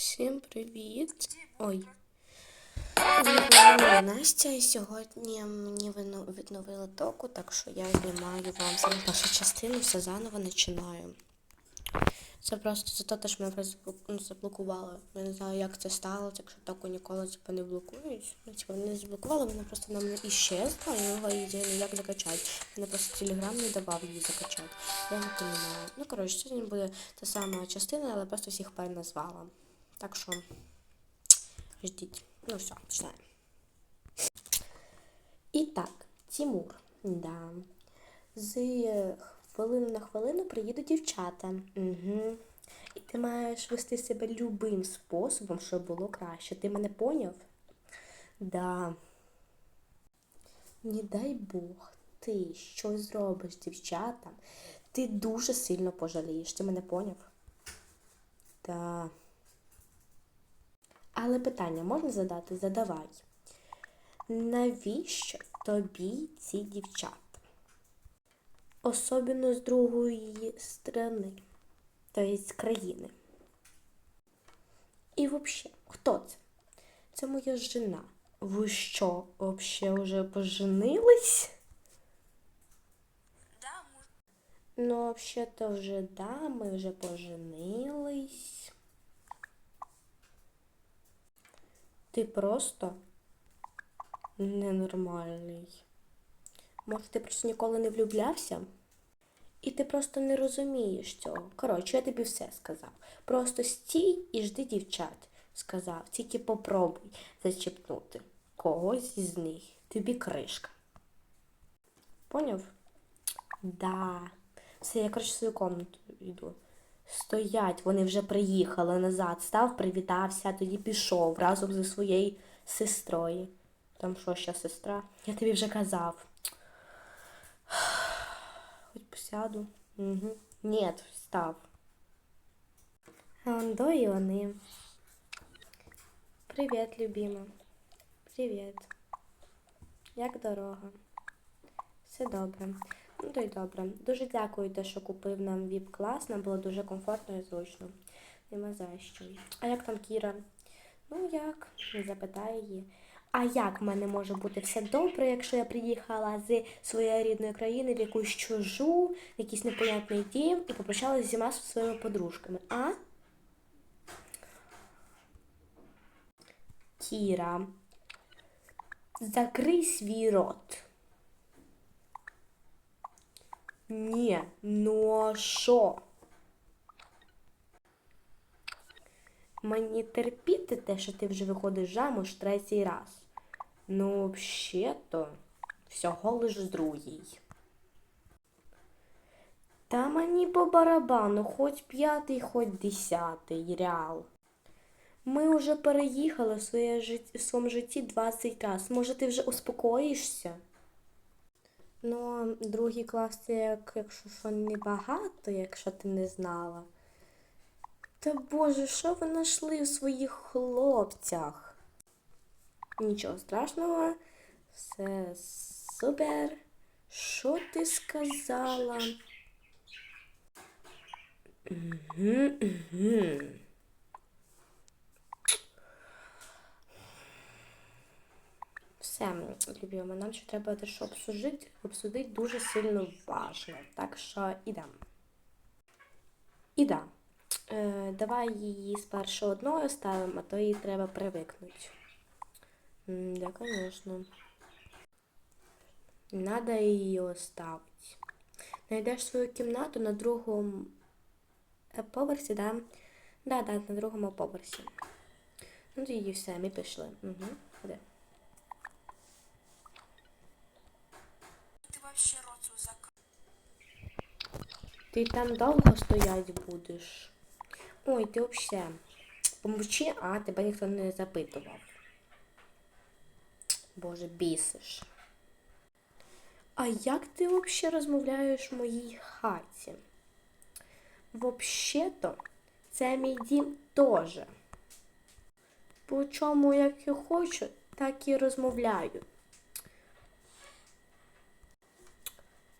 Всім привіт! Ой. З Настя, і сьогодні мені відновили току, так що я знімаю вам саме першу частину, все заново починаю. Це просто за те, що мене просто ну, заблокували. Я не знаю, як це сталося, якщо току ніколи типу, не блокують. Ну, типу, не заблокували, мене просто на мене іщезла, і його її ніяк закачати. Мене просто телеграм не давав її закачати. Я не розумію. Ну, коротше, сьогодні буде та сама частина, але просто всіх переназвала. Так що ждіть. Ну все, починаємо. І так, Тимур, да. З хвилини на хвилину приїдуть дівчата. Угу. І ти маєш вести себе любим способом, щоб було краще. Ти мене поняв? Да. Не дай Бог, ти щось зробиш дівчатам, ти дуже сильно пожалієш. Ти мене поняв? Да. Але питання можна задати? Задавай. Навіщо тобі ці дівчата? Особливо з другої сторони, тобто з країни. І взагалі, хто це? Це моя жена. Ви що, взагалі вже поженились? Да. Ну, взагалі-то вже да, ми вже поженились. Ти просто ненормальний. Може, ти просто ніколи не влюблявся? І ти просто не розумієш цього. Коротше, я тобі все сказав. Просто стій і жди дівчат, сказав. Тільки попробуй зачепнути когось із них. Тобі кришка. Поняв? Да. Все, я коротше в свою комнату йду. Стоять, вони вже приїхали назад. Став, привітався, тоді пішов разом зі своєю сестрою. Там що ще сестра? Я тобі вже казав. Хоч посяду. Угу. Ні, встав. А он до і вони. Привіт, любима. Привіт. Як дорога? Все добре. Ну то й добре. Дуже дякую, те, що купив нам віп-клас. Нам було дуже комфортно і зручно. Нема за що. А як там Кіра? Ну як? Запитаю її. А як в мене може бути все добре, якщо я приїхала з своєї рідної країни в якусь чужу, в якийсь непонятний дім і попрощалася зі всіма своїми подружками, а? Кіра, закрий свій рот. Ну а що? Мені терпіти те, що ти вже виходиш замуж третій раз. Ну, взагалі-то, всього лиш другий. Та мені по барабану, хоч п'ятий, хоч десятий реал. Ми вже переїхали в, своєму житті 20 раз. Може, ти вже успокоїшся? Ну, другий клас це як, якщо що небагато, якщо ти не знала. Та боже, що ви знайшли у своїх хлопцях? Нічого страшного, все супер. Що ти сказала? Угу, угу. Все, любимо, нам ще треба дещо обсудити, обсудити дуже сильно важно. Так що ідемо. Іда. Е, давай її спершу одною ставимо, а то їй треба привикнути. Да, звісно. Надо її оставити. Найдеш свою кімнату на другому е, поверсі, да? Да, да, на другому поверсі. Ну, тоді все, ми пішли. Угу. Вообще рот свой закрыл. Ти там довго стоять будеш? Ой, ти взагалі. Помовчи, а тебе ніхто не запитував. Боже, бісиш. А як ти взагалі розмовляєш в моїй хаті? Взагалі-то, це мій дім теж. По чому як я хочу, так і розмовляю.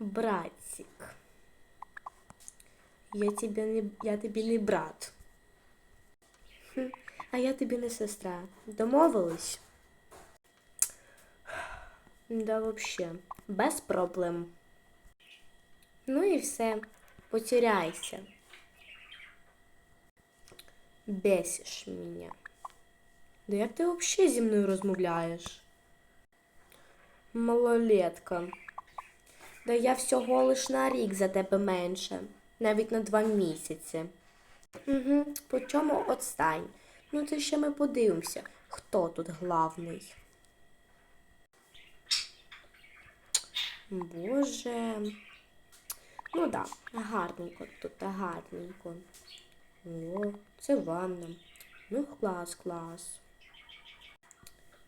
Братик. Я тебе не, я тобі не брат. А я тобі не сестра. Домовились? Да, вообще, без проблем. Ну і все, потеряйся. Бесиш мене. Да як ти взагалі зі мною розмовляєш? Малолетка. Да я всього лиш на рік за тебе менше, навіть на два місяці. Угу, по чому отстань? Ну це ще ми подивимося, хто тут главний. Боже. Ну да, гарненько тут, гарненько. О, це ванна. Ну, клас, клас.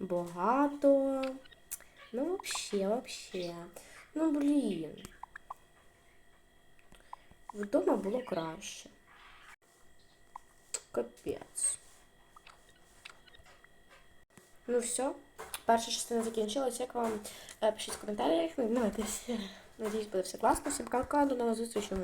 Багато. Ну, вообще, вообще. Ну, блін. Вдома було краще. Капець. Ну все, перша частина закінчилась. Як вам Е, пишіть в коментарях. Надіюсь, буде все класно. Всім пока, до нових зустрічей.